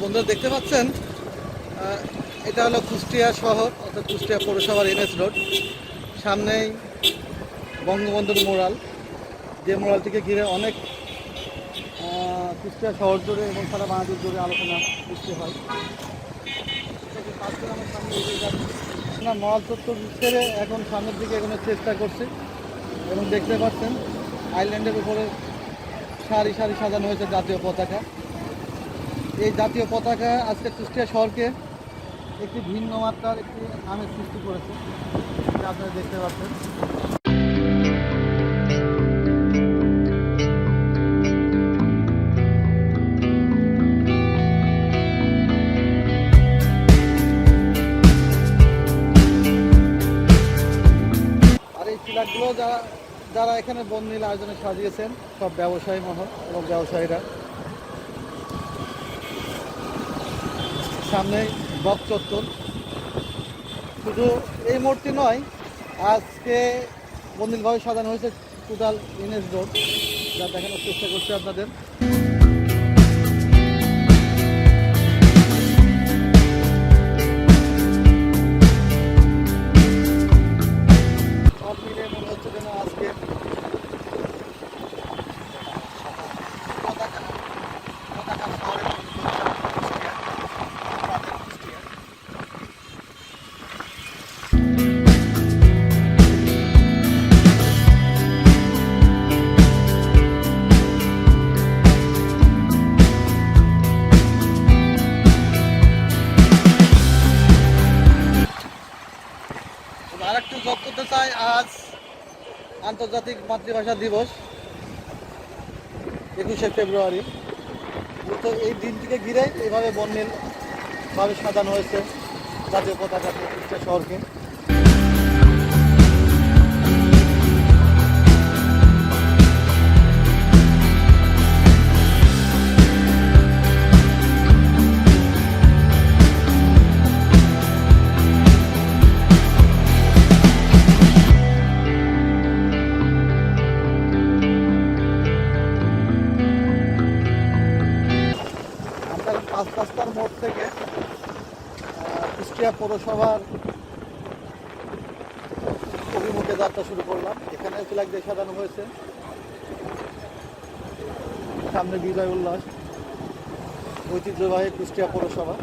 বন্ধুরা দেখতে পাচ্ছেন এটা হলো কুষ্টিয়া শহর, অর্থাৎ কুষ্টিয়া পৌরসভার এনএস রোড। সামনেই বঙ্গবন্ধুর মোড়াল। যে মোড়ালটিকে ঘিরে অনেক কুষ্টিয়া শহর জুড়ে এবং সারা বাংলাদেশ জুড়ে আলোচনা সৃষ্টি হয়। আমরা মহাল চত্বর ছেড়ে এখন সামনের দিকে এগোনোর চেষ্টা করছি। এবং দেখতে পাচ্ছেন, আইল্যান্ডের উপরে সারি সারি সাজানো হয়েছে জাতীয় পতাকা। এই জাতীয় পতাকা আজকে কুষ্টিয়া শহরকে একটি ভিন্ন মাত্রার একটি আমেজ সৃষ্টি করেছে। আপনারা দেখতে পাচ্ছেন। যারা যারা এখানে বননীল আয়োজনে সাজিয়েছেন, সব ব্যবসায়ী মহল এবং ব্যবসায়ীরা। সামনে বক চত্বর। শুধু এই মূর্তি নয়, আজকে বন্দিলভাবে সাজানো হয়েছে টোটাল ইনেস রোড যা দেখানোর চেষ্টা করছি আপনাদের। চাই আজ আন্তর্জাতিক মাতৃভাষা দিবস, একুশে ফেব্রুয়ারি। তো এই দিনটিকে ঘিরে এইভাবে বন্যের ভাবে সাজানো হয়েছে জাতীয় পতাকা শহরকে। কুষ্টিয়া পৌরসভার অভিমুখে যাত্রা শুরু করলাম। এখানে ফ্ল্যাগ দিয়ে সাজানো হয়েছে। সামনে বিজয় উল্লাস। ঐতিহ্যবাহী কুষ্টিয়া পৌরসভা।